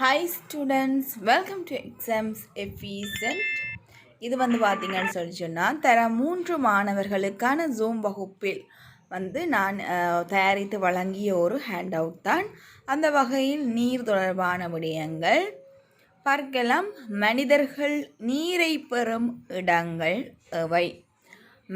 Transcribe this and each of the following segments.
Hi students welcome to exams efficient இது வந்து பார்த்திங்கன்னு சொல்லி சொன்னால் தர மூன்று மாணவர்களுக்கான ஜூம் வகுப்பில் வந்து நான் தயாரித்து வழங்கிய ஒரு ஹேண்ட் அவுட் தான். அந்த வகையில் நீர் தொடர்பான விடயங்கள் பார்க்கலாம். மனிதர்கள் நீரை பெறும் இடங்கள் எவை?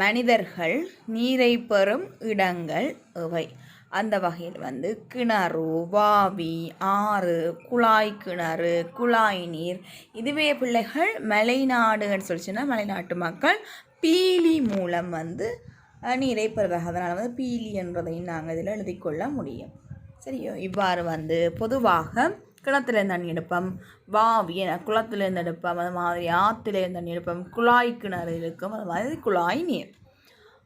மனிதர்கள் நீரை பெறும் இடங்கள் இவை. அந்த வகையில் வந்து கிணறு வாவி ஆறு குழாய் கிணறு குழாய் நீர் இதுவே பிள்ளைகள் மலைநாடுன்னு சொல்லிச்சுன்னா மலைநாட்டு மக்கள் பீலி மூலம் வந்து நீரை பெறுவாங்க அதனால் வந்து பீலி என்றதையும் நாங்கள் இதில் எழுதிக்கொள்ள முடியும். சரியோ? இவ்வாறு வந்து பொதுவாக கிணத்துலேருந்து தண்ணி எடுப்போம் வாவி குளத்துலேருந்து எடுப்போம் அது மாதிரி ஆற்றுலேருந்து தண்ணி எடுப்போம் குழாய் கிணறு இருக்கும் அது மாதிரி குழாய் நீர்.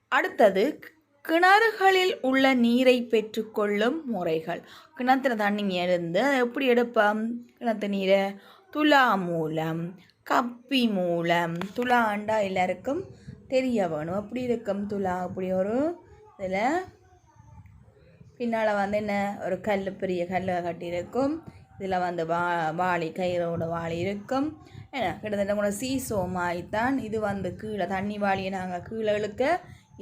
அடுத்தது கிணறுகளில் உள்ள நீரை பெற்றுக்கொள்ளும் முறைகள். கிணத்துல தண்ணி இருந்து அதை எப்படி எடுப்போம்? கிணத்து நீரை துலா மூலம் கப்பி மூலம் துலாண்டா எல்லாருக்கும் தெரிய வேணும். அப்படி இருக்கும் துலா. அப்படி ஒரு இதில் பின்னால் வந்து என்ன? ஒரு கல் பெரிய கல் கட்டியிருக்கும். இதில் வந்து வா வாளி கயிறோட வாளி இருக்கும். ஏன்னா கிட்டத்தட்ட கூட சீசோ தான் இது வந்து கீழே தண்ணி வாளியை நாங்கள் கீழே இழுக்க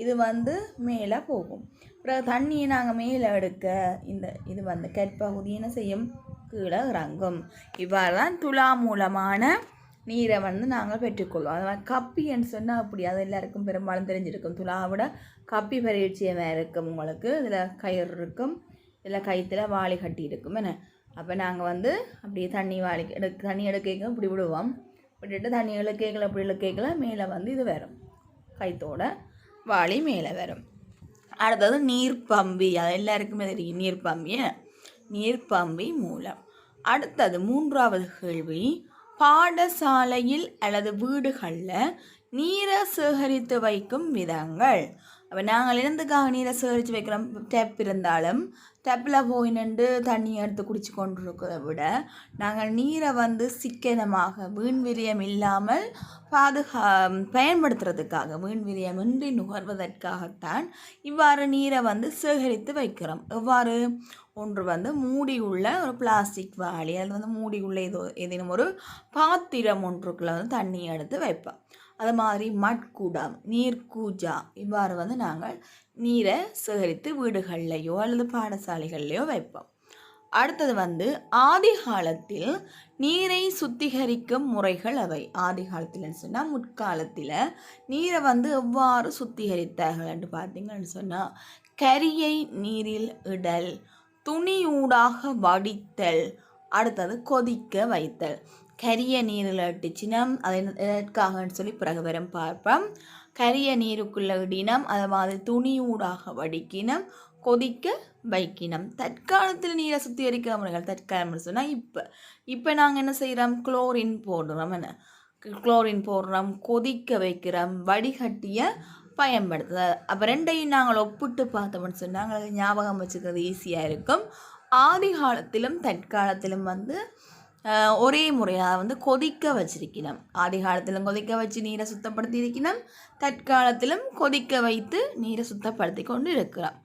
இது வந்து மேலே போகும். பிறகு தண்ணியை நாங்கள் மேலே எடுக்க இந்த இது வந்து கற்பகுதி என்ன செய்யும்? கீழே இறங்கும். இவ்வாறு தான் துலா மூலமான நீரை வந்து நாங்கள் பெற்றுக்கொள்வோம். அது மாதிரி கப்பின்னு சொன்னால் அப்படி அது எல்லாருக்கும் பெரும்பாலும் தெரிஞ்சிருக்கும். துளாவோட கப்பி பரிச்சயமாக இருக்கும். உங்களுக்கு இதில் கயிறு இருக்கும். இதில் கயிற்றுல வாளி கட்டி இருக்கும். என்ன? அப்போ நாங்கள் வந்து அப்படியே தண்ணி வாழி எடு தண்ணி எடுக்க இப்படி விடுவோம். விட்டுட்டு தண்ணி இழுக்கேக்கல அப்படி இழுக்கேக்கல மேலே வந்து இது வரும். கைத்தோட வாளி மேலே வரும். அடுத்தது நீர்ப்பம்பி. அது எல்லாருக்குமே தெரியும். நீர் பம்பி நீர்ப்பம்பி மூலம். அடுத்தது மூன்றாவது கேள்வி. பாடசாலையில் அல்லது வீடுகளில் நீரை சேகரித்து வைக்கும் விதங்கள். அப்போ நாங்கள் என்னதுக்காக நீரை சேகரித்து வைக்கிறோம்? டேப் இருந்தாலும் டேப்பில் போய் நின்று தண்ணி எடுத்து குடிச்சு கொண்டு இருக்கிறத விட நாங்கள் நீரை வந்து சிக்கனமாக வீண்விரியம் இல்லாமல் பாதுகா பயன்படுத்துறதுக்காக வீண்விரியமின்றி நுகர்வதற்காகத்தான் இவ்வாறு நீரை வந்து சேகரித்து வைக்கிறோம். எவ்வாறு? ஒன்று வந்து மூடி உள்ள ஒரு பிளாஸ்டிக் வாளி அதில் வந்து மூடி உள்ள ஏதோ ஏதேனும் ஒரு பாத்திரம் ஒன்றுக்குள்ளே வந்து தண்ணி எடுத்து வைப்போம். அது மாதிரி மட்குடம் கூஜா. இவ்வாறு வந்து நாங்கள் நீரை சேகரித்து வீடுகள்லையோ அல்லது பாடசாலைகள்லையோ வைப்போம். அடுத்தது வந்து ஆதி காலத்தில் நீரை சுத்திகரிக்கும் முறைகள் அவை. ஆதி காலத்தில்னு சொன்னால் முற்காலத்தில் நீரை வந்து எவ்வாறு சுத்திகரித்தார்கள் என்று பார்த்தீங்கன்னு சொன்னால் கரியை நீரில் இடல் துணியூடாக வடித்தல் அடுத்தது கொதிக்க வைத்தல். கரிய நீரில் இட்டுச்சினம் அது எதற்காகன்னு சொல்லி பிறகு வரும் பார்ப்போம். கரிய நீருக்குள்ள இடினம் அது மாதிரி துணியூடாக வடிக்கினம் கொதிக்க வைக்கினம். தற்காலத்தில் நீரை சுத்திகரிக்கிற முறைகள் தற்காலம்னு சொன்னால் இப்போ. இப்போ நாங்கள் என்ன செய்கிறோம் குளோரின் போடுறோம் என்ன? குளோரின் போடுறோம் கொதிக்க வைக்கிறோம் வடிகட்டிய பயன்படுத்துறது அப்போ ரெண்டையும் நாங்கள் ஒப்பிட்டு பார்த்தோம்னு சொன்னால் அது ஞாபகம் வச்சுக்கிறது ஈஸியாக இருக்கும். ஆதி காலத்திலும் தற்காலத்திலும் வந்து ஒரே முறையாக வந்து கொதிக்க வச்சிருக்கணும். ஆதி காலத்திலும் கொதிக்க வச்சு நீரை சுத்தப்படுத்தி இருக்கணும். தற்காலத்திலும் கொதிக்க வைத்து நீரை சுத்தப்படுத்தி கொண்டு இருக்கிறோம்.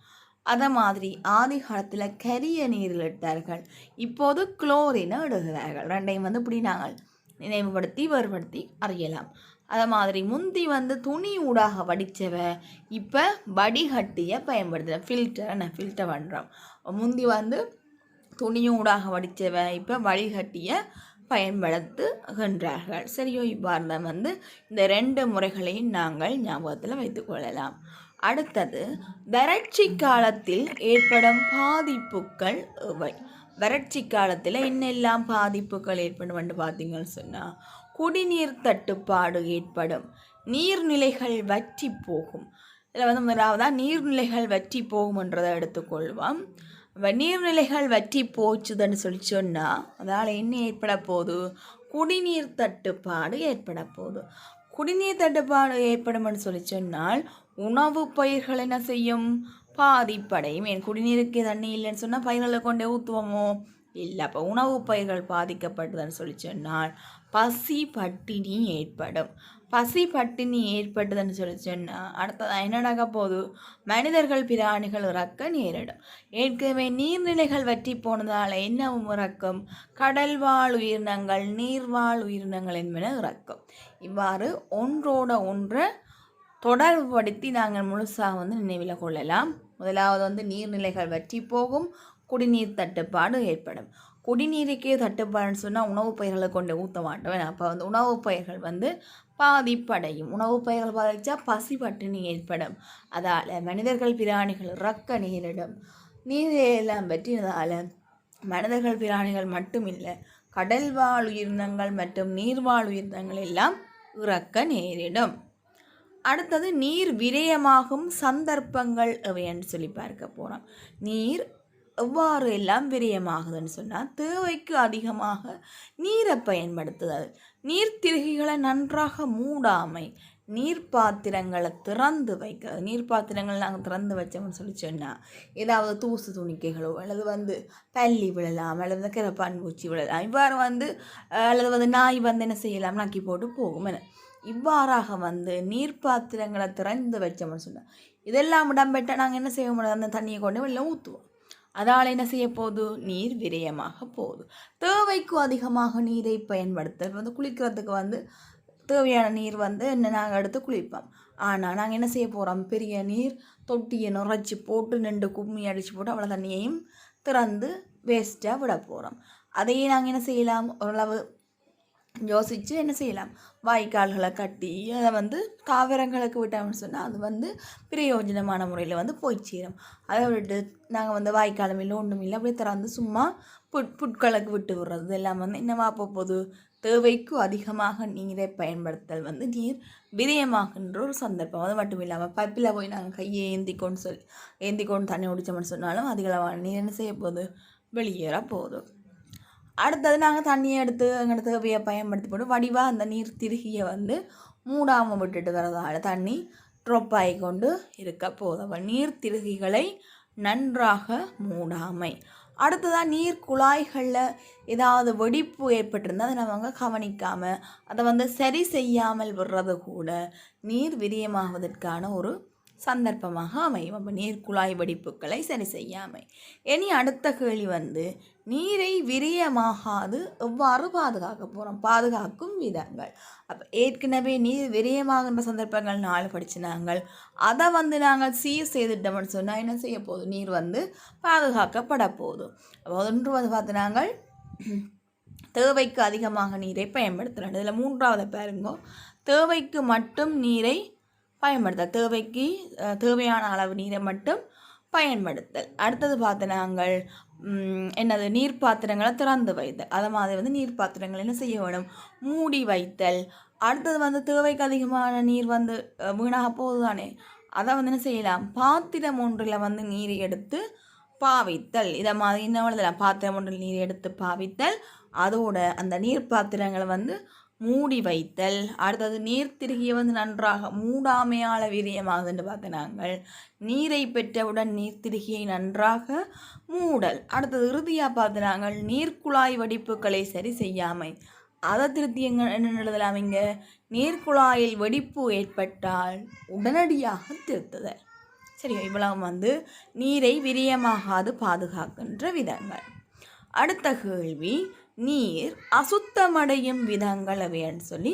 அதை மாதிரி ஆதி காலத்தில் கரிய நீரில் இட்டார்கள். இப்போது குளோரினை இடுகிறார்கள். ரெண்டையும் வந்து இப்படி நாங்கள் நினைவுபடுத்தி வேறுபடுத்தி அறியலாம். அதை மாதிரி முந்தி வந்து துணி ஊடாக வடித்தவ இப்போ வடிகட்டியை பயன்படுத்துகிறேன் ஃபில்டர் நான் ஃபில்டர் பண்ணுறோம் முந்தி வந்து துணியும் ஊடாக வடித்தவ இப்போ வடிகட்டியை பயன்படுத்துகின்றார்கள். சரியோ இவ்வாறு வந்து இந்த ரெண்டு முறைகளையும் நாங்கள் ஞாபகத்தில் வைத்துக்கொள்ளலாம் அடுத்தது வறட்சி காலத்தில் ஏற்படும் பாதிப்புகள் எவை? வறட்சி காலத்தில் என்னெல்லாம் பாதிப்புகள் ஏற்படும் என்று பார்த்தீங்கன்னு சொன்னால் குடிநீர் தட்டுப்பாடு ஏற்படும். நீர்நிலைகள் வற்றி போகும். இதில் வந்து முதலாவதாக நீர்நிலைகள் வற்றி போகும்ன்றதை எடுத்துக்கொள்வோம். நீர்நிலைகள் வற்றி போச்சுதுன்னு சொல்லி சொன்னால் அதனால் என்ன ஏற்பட போகுது? குடிநீர் தட்டுப்பாடு ஏற்பட போகுது. குடிநீர் தட்டுப்பாடு ஏற்படும்னு சொல்லி சொன்னால் உணவு பயிர்கள் என்ன செய்யும்? பாதிப்படையும். ஏன் குடிநீருக்கு தண்ணி இல்லைன்னு சொன்னால் பயிர்களை கொண்டே ஊற்றுவோமோ இல்லை அப்போ உணவு பயிர்கள் பாதிக்கப்பட்டதுன்னு சொல்லி சொன்னால் பசி பட்டினி ஏற்படும். பசி பட்டினி ஏற்பட்டதுன்னு சொல்லி சொன்னால் அடுத்தது என்ன நடக்க போகுது? மனிதர்கள் பிராணிகள் இறக்க நேரிடும். ஏற்கனவே நீர்நிலைகள் வற்றி போனதால் என்னவும் இறக்கும் கடல் வாழ் உயிரினங்கள் நீர்வாழ் உயிரினங்கள் என்பன இறக்கும் இவ்வாறு ஒன்றோட ஒன்றை தொடர்புபடுத்தி நாங்கள் முழுசாக வந்து நினைவில் கொள்ளலாம். முதலாவது வந்து நீர்நிலைகள் வற்றி போகும் குடிநீர் தட்டுப்பாடு ஏற்படும். குடிநீருக்கே தட்டுப்பாடுன்னு சொன்னால் உணவுப் பயிர்களை கொண்டு ஊற்ற மாட்டோம் அப்போ வந்து உணவுப் பயிர்கள் வந்து பாதிப்படையும். உணவுப் பயிர்கள் பாதிச்சா பசி பட்டினி ஏற்படும். அதால் மனிதர்கள் பிராணிகள் இறக்க நேரிடும். நீரையெல்லாம் பற்றினதால் மனிதர்கள் பிராணிகள் மட்டும் இல்லை கடல் வாழ் உயிரினங்கள் மற்றும் நீர்வாழ் உயிரினங்கள் எல்லாம் இறக்க நேரிடும். அடுத்தது நீர் விரயமாகும் சந்தர்ப்பங்கள் எவைன்னு சொல்லி பார்க்க போகிறோம் நீர் எவ்வாறு எல்லாம் விரயமாகுதுன்னு சொன்னால் தேவைக்கு அதிகமாக நீரை பயன்படுத்துதல். நீர்த்திருகிகளை நன்றாக மூடாமை நீர் பாத்திரங்களை திறந்து வைக்க நீர் பாத்திரங்கள் நாங்கள் திறந்து வச்சோம்னு சொல்லி சொன்னால் ஏதாவது தூசு துணிக்கைகளோ அல்லது வந்து பள்ளி விழலாம் அல்லது வந்து கிரப்பான் பூச்சி விழலாம் இவ்வாறு வந்து அல்லது வந்து நாய் வந்து என்ன செய்யலாம் நாக்கி போட்டு போகும் என. இவ்வாறாக வந்து நீர் பாத்திரங்களை திறந்து வச்சோம்னு சொன்னால் இதெல்லாம் இடம்பெற்றால் நாங்கள் என்ன செய்ய முடியாது அந்த தண்ணியை கொண்டு வெளில ஊற்றுவோம் அதால் என்ன செய்ய போகுது நீர் விரயமாக போகுது. தேவைக்கும் அதிகமாக நீரை பயன்படுத்த வந்து குளிக்கிறதுக்கு வந்து தேவையான நீர் வந்து என்ன நாங்கள் எடுத்து குளிப்போம். ஆனால் நாங்கள் என்ன செய்ய போகிறோம் பெரிய நீர் தொட்டியை நுரைச்சி போட்டு நின்று கும்மி அடித்து போட்டு அவ்வளோ தண்ணியையும் திறந்து வேஸ்ட்டாக விட போகிறோம் அதையே நாங்கள் என்ன செய்யலாம்? ஓரளவு யோசித்து என்ன செய்யலாம்? வாய்க்கால்களை கட்டி அதை வந்து தாவரங்களுக்கு விட்டோம்னு சொன்னால் அது வந்து பிரயோஜனமான முறையில் வந்து போய் சேரும். அதை விட்டு நாங்கள் வந்து வாய்க்காலம் இல்லை ஒன்றும் இல்லை அப்படியே திறந்து சும்மா புட் புட்களுக்கு விட்டு விடுறது எல்லாம் வந்து என்னவா போகுது தேவைக்கு அதிகமாக நீரை பயன்படுத்தல் வந்து நீர் விரயமாகின்ற ஒரு சந்தர்ப்பம். அது மட்டும் இல்லாமல் பைப்பில் போய் நாங்கள் கையை ஏந்தி கொண்டு சொல்லி ஏந்தி கொண்டு தண்ணி குடித்தோம்னு சொன்னாலும் அதிகளவான நீர் என்ன செய்ய போகுது. வெளியேற போதும் அடுத்தது நாங்கள் தண்ணியை எடுத்து எங்களோட தேவையை பயன்படுத்தி போட்டு வடிவாக அந்த நீர் திருகியை வந்து மூடாமல் விட்டுட்டு வரதால தண்ணி ட்ராப் ஆகி கொண்டு இருக்க போதும் நீர் திருகிகளை நன்றாக மூடாமை. அடுத்ததாக நீர் குழாய்களில் ஏதாவது வெடிப்பு ஏற்பட்டிருந்தால் அதை நம்ம கவனிக்காமல் அதை வந்து சரி செய்யாமல் விடுறது கூட நீர் விரியமாவதற்கான ஒரு சந்தர்ப்பமாக அமையும். அப்போ நீர் குழாய் வெடிப்புகளை சரி செய்யாமை இனி அடுத்த கேள்வி வந்து நீரை விரியமாகாது எவ்வாறு பாதுகாக்க போகிறோம் பாதுகாக்கும் விதங்கள். அப்போ ஏற்கனவே நீர் விரியமாகின்ற சந்தர்ப்பங்கள் நாலு படிச்சு நாங்கள் அதை வந்து நாங்கள் சீர் செய்துட்டோம்னு சொன்னால் என்ன செய்ய போதும் நீர் வந்து பாதுகாக்கப்பட போதும் அப்போ ஒன்று வந்து பார்த்து நாங்கள் தேவைக்கு அதிகமாக நீரை பயன்படுத்தலாம் இதில் மூன்றாவது பாருங்க தேவைக்கு மட்டும் நீரை பயன்படுத்தல். தேவைக்கு தேவையான அளவு நீரை மட்டும் பயன்படுத்தல். அடுத்தது பார்த்து நாங்கள் என்னது நீர் பாத்திரங்களை திறந்து வைத்தல். அதை மாதிரி வந்து நீர் பாத்திரங்கள் என்ன செய்ய வேணும் மூடி வைத்தல். அடுத்தது வந்து தேவைக்கு அதிகமான நீர் வந்து வீணாக போகுதானே? அதை வந்து என்ன செய்யலாம்? பாத்திரம் ஒன்றில் வந்து நீரை எடுத்து பாவித்தல். இதை மாதிரி என்ன பாத்திரம் ஒன்றில் நீர் எடுத்து பாவித்தல். அதோட அந்த நீர் பாத்திரங்களை வந்து மூடி வைத்தல் அடுத்தது நீர் திருகிய வந்து நன்றாக மூடாமையால வீரியமாகுதுன்னு பார்த்தினாங்கள். நீரை பெற்றவுடன் நீர் திருகியை நன்றாக மூடல். அடுத்தது இறுதியாக பார்த்து நாங்கள் நீர்க்குழாய் வடிப்புகளை சரி செய்யாமை. அதை திருத்தி எங்க என்ன எழுதலாம் இங்கே? நீர்க்குழாயில் வெடிப்பு ஏற்பட்டால் உடனடியாக திருத்துதல். சரி இவ்வளவு வந்து நீரை விரியமாகாது பாதுகாக்கின்ற விதங்கள். அடுத்த கேள்வி நீர் அசுத்தமடையும் விதங்கள் அப்படின்னு சொல்லி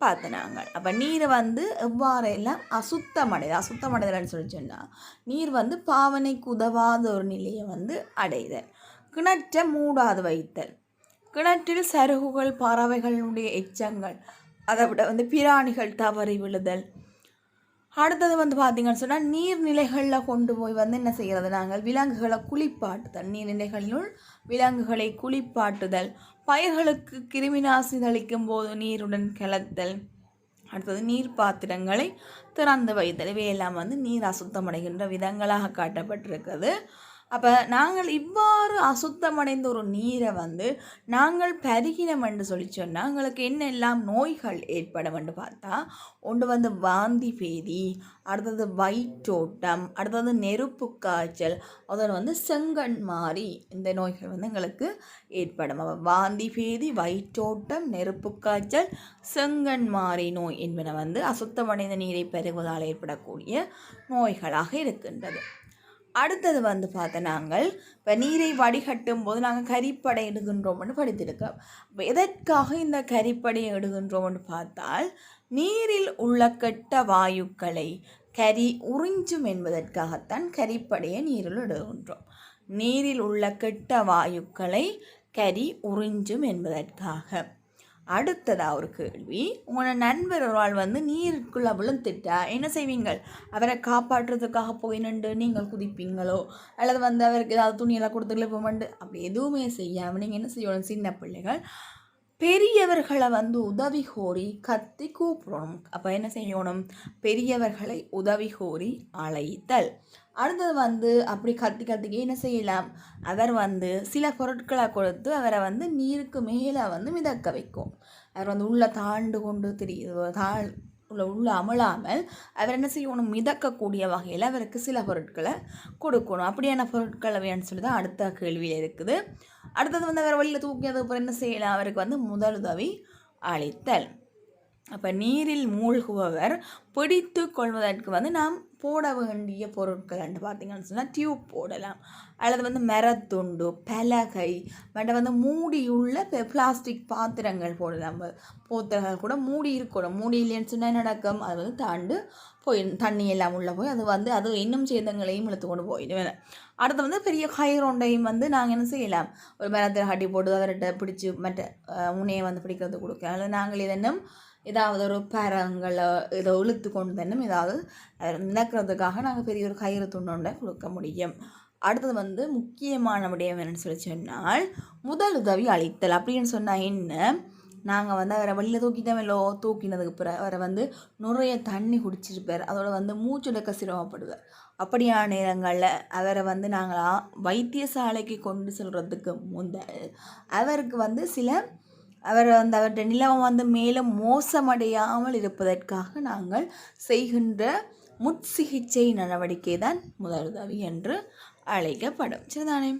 பார்த்தினாங்க அப்போ நீரை வந்து எவ்வாறெல்லாம் அசுத்தமடையுது அசுத்தமடைதல்னு சொல்லி சொன்னால் நீர் வந்து பாவனைக்கு உதவாத ஒரு நிலையை வந்து அடைதல். கிணற்றை மூடாது வைத்தல். கிணற்றில் சருகுகள் பறவைகளுடைய எச்சங்கள் அதை விட வந்து பிராணிகள் தவறி விழுதல். அடுத்தது வந்து பார்த்திங்கன்னு சொன்னால் நீர்நிலைகளில் கொண்டு போய் வந்து என்ன செய்கிறது நாங்கள்? விலங்குகளை குளிப்பாட்டுதல். நீர்நிலைகளினுள் விலங்குகளை குளிப்பாட்டுதல். பயிர்களுக்கு கிருமிநாசி தெளிக்கும் போது நீருடன் கலத்தல். அடுத்தது நீர் பாத்திரங்களை திறந்து வைத்தல். இவையெல்லாம் வந்து நீர் அசுத்தமடைகின்ற விதங்களாக காட்டப்பட்டிருக்கிறது. அப்போ நாங்கள் இவ்வாறு அசுத்தமடைந்த ஒரு நீரை வந்து நாங்கள் பருகினோம் என்று சொல்லி சொன்னால் எங்களுக்கு என்னெல்லாம் நோய்கள் ஏற்படும் என்று பார்த்தா ஒன்று வந்து வாந்தி பேதி அடுத்தது வயிற்றோட்டம் அடுத்தது நெருப்பு காய்ச்சல் அதோட வந்து செங்கண் மாறி இந்த நோய்கள் வந்து எங்களுக்கு ஏற்படும். அப்போ வாந்தி பேதி வயிற்றோட்டம் நெருப்பு காய்ச்சல் செங்கண் மாறி நோய் என்பன வந்து அசுத்தமடைந்த நீரை பெருகுவதால் ஏற்படக்கூடிய நோய்களாக இருக்கின்றது. அடுத்தது வந்து பார்த்தா நாங்கள் இப்போ நீரை வடிகட்டும் போது நாங்கள் கரிப்படை எடுகின்றோம்னு படித்திருக்கோம். இப்போ எதற்காக இந்த கரிப்படை எடுகின்றோம்னு பார்த்தால் நீரில் உள்ள கெட்ட வாயுக்களை கரி உறிஞ்சும் என்பதற்காகத்தான் கரிப்படையை நீரில் இடுகின்றோம். நீரில் உள்ள கெட்ட வாயுக்களை கரி உறிஞ்சும் என்பதற்காக. அடுத்ததாக ஒரு கேள்வி. உங்களோட நண்பர் ஒரு ஆள் வந்து நீருக்குள்ளே விழுந்துட்டா என்ன செய்வீங்கள்? அவரை காப்பாற்றுறதுக்காக போய் நின்று நீங்கள் குதிப்பீங்களோ? அல்லது வந்து அவருக்கு ஏதாவது துணியெல்லாம் கொடுத்து போமண்டு அப்படி எதுவுமே செய்யாமல் நீங்கள் என்ன செய்யணும்? சின்ன பிள்ளைகள். பெரியவர்களை வந்து உதவி கோரி கத்தி கூப்பிடணும். அப்போ என்ன செய்யணும்? பெரியவர்களை உதவி கோரி அழைத்தல். அடுத்தது வந்து அப்படி கத்தி கத்திக்க என்ன செய்யலாம்? அவர் வந்து சில பொருட்களை கொடுத்து அவரை வந்து நீருக்கு மேலே வந்து மிதக்க வைக்கும். அவர் வந்து உள்ளே தாண்டு கொண்டு திரி தாழ் உள்ள உள்ள அமலாமல் அவர் என்ன செய்யணும்? மிதக்கக்கூடிய வகையில் அவருக்கு சில பொருட்களை கொடுக்கணும். அப்படியான பொருட்களை வேணும்னு சொல்லி தான் அடுத்த கேள்வியில் இருக்குது. அடுத்தது வந்து அவர் வழியில் தூக்கியது அப்புறம் என்ன செய்யலாம்? அவருக்கு வந்து முதலுதவி அளித்தல். அப்போ நீரில் மூழ்குபவர் பிடித்து கொள்வதற்கு வந்து நாம் போட வேண்டிய பொருட்கள் பார்த்தீங்கன்னு சொன்னால் டியூப் போடலாம். அல்லது வந்து மரத்துண்டு பலகை மற்ற வந்து மூடியுள்ள பிளாஸ்டிக் பாத்திரங்கள் போடலாம். போத்திரங்கள் கூட மூடி இருக்கணும். மூடி இல்லைன்னு சொன்னால் நடக்கும்? அது வந்து தாண்டு போய் தண்ணி எல்லாம் உள்ளே போய் அது வந்து அது இன்னும் சேதங்களையும் இழுத்து கொண்டு போயிடுவேன் அடுத்து வந்து பெரிய கயிறொண்டையும் வந்து நாங்கள் என்ன செய்யலாம்? ஒரு மரத்தில் கட்டி போட்டு அவர்கிட்ட பிடிச்சி மற்ற முனையை வந்து பிடிக்கிறது கொடுக்கலாம். அல்லது நாங்கள் இதென்னும் ஏதாவது ஒரு பரங்களை இதை இழுத்து கொண்டு தன்னும் ஏதாவது நினைக்கிறதுக்காக நாங்கள் பெரிய ஒரு கயிறு துண்டை கொடுக்க முடியும். அடுத்தது வந்து முக்கியமான விடயம் என்னென்னு சொல்லி சொன்னால் முதல் உதவி அளித்தல் அப்படின்னு சொன்னால் என்ன? நாங்கள் வந்து அவரை வெளியில் தூக்கிட்டோமல்லோ தூக்கினதுக்கு பிறகு அவரை வந்து நிறைய தண்ணி குடிச்சிருப்பார். அதோட வந்து மூச்சுடக்க சிரமப்படுவார். அப்படியான நேரங்களில் அவரை வந்து நாங்கள் வைத்தியசாலைக்கு கொண்டு செல்கிறதுக்கு முந்த அவருக்கு வந்து சில அவர் அந்த அவருடைய நிலம் வந்து மேலும் மோசமடையாமல் இருப்பதற்காக நாங்கள் செய்கின்ற முற்சிகிச்சை நடவடிக்கை தான் முதலுதவி என்று அழைக்கப்படும். சரிதானே?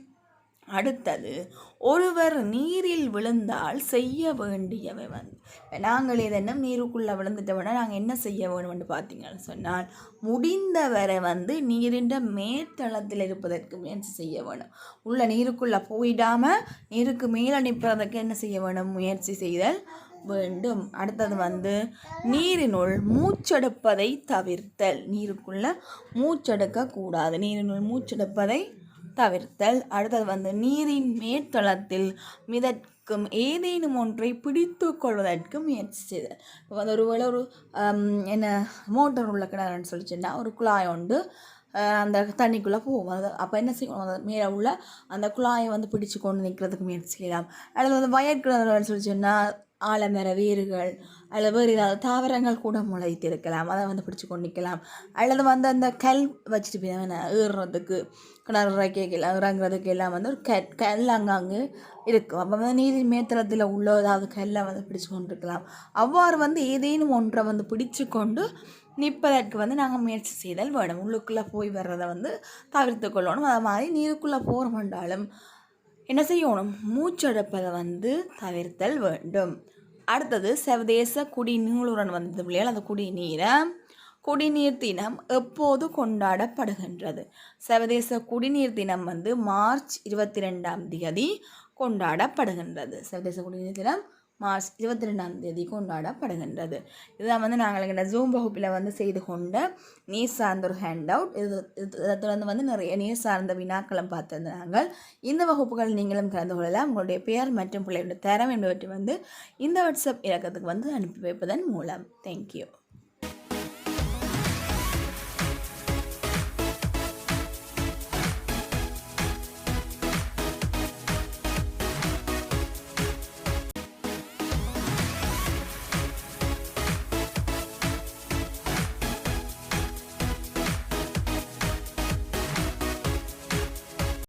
அடுத்தது ஒருவர் நீரில் விழுந்தால் செய்ய வேண்டியவை வந்து. நாங்கள் இதென்னும் நீருக்குள்ளே விழுந்துட்டோம்னா நாங்கள் என்ன செய்ய வேணும்னு பார்த்தீங்கன்னு சொன்னால் முடிந்தவரை வந்து நீரின் மேற்தளத்தில் இருப்பதற்கு முயற்சி செய்ய வேணும் உள்ள நீருக்குள்ளே போயிடாமல் நீருக்கு மேலே நிற்பதற்கு என்ன செய்ய வேணும் முயற்சி செய்தல் வேண்டும். அடுத்தது வந்து நீரினுள் மூச்செடுப்பதை தவிர்த்தல். நீருக்குள்ளே மூச்செடுக்கக்கூடாது. நீரினுள் மூச்செடுப்பதை தவிர்த்தல். அடுத்தது வந்து நீரின் மேற்தளத்தில் மிதக்கும் ஏதேனும் ஒன்றை பிடித்து கொள்வதற்கு முயற்சி செய்தல். இப்போ வந்து ஒருவேளை ஒரு என்ன மோட்டர் உள்ள கிணறுன்னு சொல்லிச்சுன்னா ஒரு குழாய் உண்டு. அந்த தண்ணிக்குள்ளே போகும் அது அப்போ என்ன செய்யணும் அந்த மேலே உள்ள அந்த குழாயை வந்து பிடிச்சு கொண்டு நிற்கிறதுக்கு முயற்சி செய்யலாம். அடுத்தது வந்து வயற்கிணறுன்னு சொல்லிச்சுன்னா ஆலமர வேர்கள் அல்லது வேறு ஏதாவது தாவரங்கள் கூட முளைத்திருக்கலாம். அதை வந்து பிடிச்சி கொண்டு நிற்கலாம் அல்லது வந்து அந்த கல் வச்சுட்டு போய் ஏறுறதுக்கு கிணறு இறங்குறதுக்கு எல்லாம் வந்து ஒரு கல் கல் அங்கங்கே இருக்கும். அப்போ வந்து நீதி மேத்தளத்தில் உள்ள ஏதாவது கல்லை வந்து பிடிச்சு கொண்டு இருக்கலாம் அவ்வாறு வந்து ஏதேனும் ஒன்றை வந்து பிடிச்சு கொண்டு நிற்பதற்கு வந்து நாங்கள் முயற்சி செய்தல் வேணும் உள்ளுக்குள்ளே போய் வர்றதை வந்து தவிர்த்து கொள்ளணும். அது மாதிரி நீருக்குள்ளே போகிறோம்ன்றாலும் என்ன செய்யணும்? மூச்செடுப்பதை வந்து தவிர்த்தல் வேண்டும். அடுத்தது சர்வதேச குடிநீருடன் வந்தது இல்லையா? அந்த குடிநீரை குடிநீர் தினம் எப்போது கொண்டாடப்படுகின்றது? சர்வதேச குடிநீர் தினம் வந்து மார்ச் இருபத்தி ரெண்டாம் தேதி கொண்டாடப்படுகின்றது. சர்வதேச குடிநீர் தினம் மார்ச் இருபத்தி ரெண்டாம் தேதி கொண்டாடப்படுகின்றது. இதுதான் வந்து நாங்கள் எங்கள் ஜூம் வகுப்பில் வந்து செய்து கொண்ட நீர் சார்ந்த ஒரு ஹேண்ட் அவுட் இது இதை தொடர்ந்து வந்து நிறைய நீர் சார்ந்த வினாக்களும் பார்த்துருந்தாங்க இந்த வகுப்புகள் நீங்களும் கலந்து கொள்ளலாம். உங்களுடைய பெயர் மற்றும் பிள்ளைகளுடைய தரம் என்பவற்றை வந்து இந்த வாட்ஸ்அப் இலக்கத்துக்கு வந்து அனுப்பி வைப்பதன் மூலம். தேங்க்யூ